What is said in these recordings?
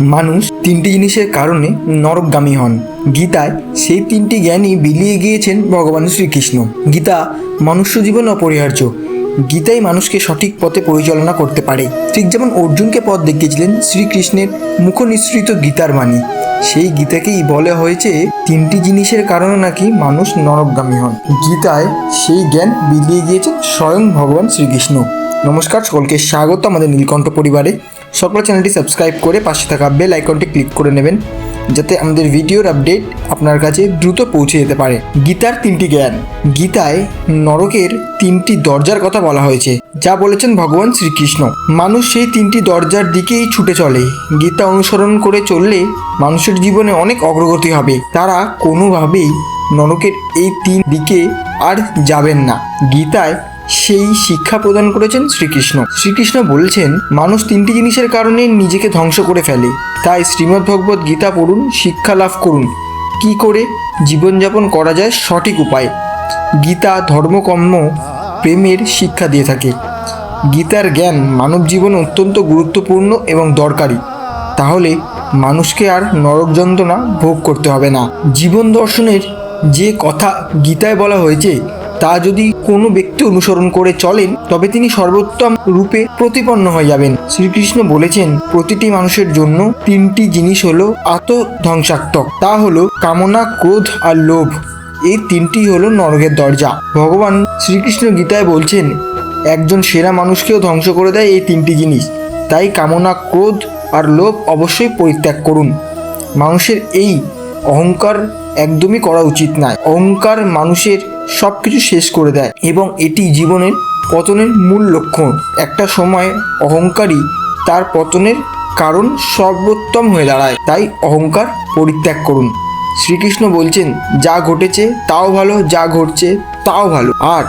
মানুষ তিনটি জিনিসের কারণে নরকগামী হন। গীতায় সেই তিনটি জ্ঞানই বিলিয়ে গিয়েছেন ভগবান শ্রীকৃষ্ণ। গীতা মনুষ্য জীবন অপরিহার্য। গীতাই মানুষকে সঠিক পথে পরিচালনা করতে পারে। ঠিক যেমন অর্জুনকে পথ দেখিয়েছিলেন শ্রীকৃষ্ণের মুখনিসৃত গীতার বাণী। সেই গীতাকেই বলা হয়েছে, তিনটি জিনিসের কারণে নাকি মানুষ নরকগামী হন। গীতায় সেই জ্ঞান বিলিয়ে গিয়েছেন স্বয়ং ভগবান শ্রীকৃষ্ণ। নমস্কার, সকলকে স্বাগত আমাদের নীলকণ্ঠ পরিবারে। সকল চ্যানেলটি সাবস্ক্রাইব করে পাশে থাকা বেল আইকনটি ক্লিক করে নেবেন, যাতে আমাদের ভিডিওর আপডেট আপনার কাছে দ্রুত পৌঁছে যেতে পারে। গীতার তিনটি জ্ঞান। গীতায় নরকের তিনটি দরজার কথা বলা হয়েছে, যা বলেছেন ভগবান শ্রীকৃষ্ণ। মানুষ সেই তিনটি দরজার দিকেই ছুটে চলে। গীতা অনুসরণ করে চললে মানুষের জীবনে অনেক অগ্রগতি হবে। তারা কোনোভাবেই নরকের এই তিন দিকে আর যাবেন না। গীতায় সেই শিক্ষা প্রদান করেছেন শ্রীকৃষ্ণ। শ্রীকৃষ্ণ বলছেন, মানুষ তিনটি জিনিসের কারণে নিজেকে ধ্বংস করে ফেলে। তাই শ্রীমদ্ ভগবত গীতা পড়ুন, শিক্ষা লাভ করুন। কি করে? জীবনযাপন করা যায় সঠিক উপায়। গীতা ধর্মকর্ম প্রেমের শিক্ষা দিয়ে থাকে। গীতার জ্ঞান মানব জীবনে অত্যন্ত গুরুত্বপূর্ণ এবং দরকারি। তাহলে মানুষকে আর নরক যন্ত্রণা ভোগ করতে হবে না। জীবন দর্শনের যে কথা গীতায় বলা হয়েছে তা যদি কোনো ব্যক্তি অনুসরণ করে চলেন, তবে তিনি সর্বোত্তম রূপে প্রতিপন্ন হয়ে যাবেন। শ্রীকৃষ্ণ বলেছেন, প্রতিটি মানুষের জন্য তিনটি জিনিস হলো আত্মধ্বংসাত্মক, তা হলো কামনা, ক্রোধ আর লোভ। এই তিনটি হলো নরকের দরজা। ভগবান শ্রীকৃষ্ণ গীতায় বলছেন, একজন সেরা মানুষকেও ধ্বংস করে দেয় এই তিনটি জিনিস। তাই কামনা, ক্রোধ আর লোভ অবশ্যই পরিত্যাগ করুন। মানুষের এই অহংকার একদমই করা উচিত নয়। অহংকার মানুষের সব কিছু শেষ করে দেয় এবং এটি জীবনের পতনের মূল লক্ষণ। একটা সময় অহংকারী তার পতনের কারণ সর্বোত্তম হয়ে দাঁড়ায়। তাই অহংকার পরিত্যাগ করুন। শ্রীকৃষ্ণ বলছেন, যা ঘটেছে তাও ভালো, যা ঘটছে তাও ভালো। আর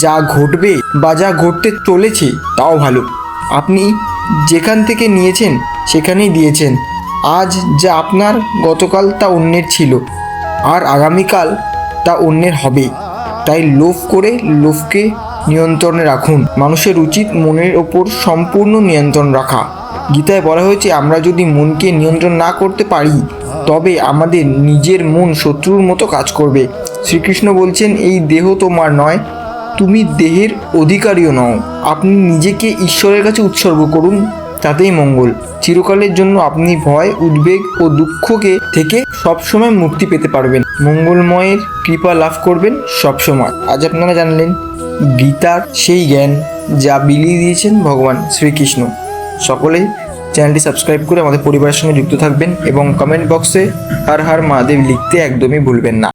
যা ঘটবে বা যা ঘটতে চলেছে তাও ভালো। আপনি যেখান থেকে নিয়েছেন সেখানেই দিয়েছেন। আজ যা আপনার গতকাল তা অন্যের ছিল। আর আগামীকাল তা অন্যের হবে। তাই লোভ করে লোভকে নিয়ন্ত্রণে রাখুন। মানুষের উচিত মনের ওপর সম্পূর্ণ নিয়ন্ত্রণ রাখা। গীতায় বলা হয়েছে, আমরা যদি মনকে নিয়ন্ত্রণ না করতে পারি, তবে আমাদের নিজের মন শত্রুর মতো কাজ করবে। শ্রীকৃষ্ণ বলছেন, এই দেহ তোমার নয়, তুমি দেহের অধিকারীও নও। আপনি নিজেকে ঈশ্বরের কাছে উৎসর্গ করুন। তাতেই মঙ্গল। চিরকালের জন্য আপনি ভয়, উদ্বেগ ও দুঃখকে থেকে সবসময় মুক্তি পেতে পারবেন। মঙ্গলময়ের কৃপা লাভ করবেন সবসময়। আজ আপনারা জানলেন, গীতার সেই জ্ঞান যা বিলিয়ে দিয়েছেন ভগবান শ্রীকৃষ্ণ। সকলে চ্যানেলটি সাবস্ক্রাইব করে আমাদের পরিবারের সঙ্গে যুক্ত থাকবেন এবং কমেন্ট বক্সে হার হার মহাদেব লিখতে একদমই ভুলবেন না।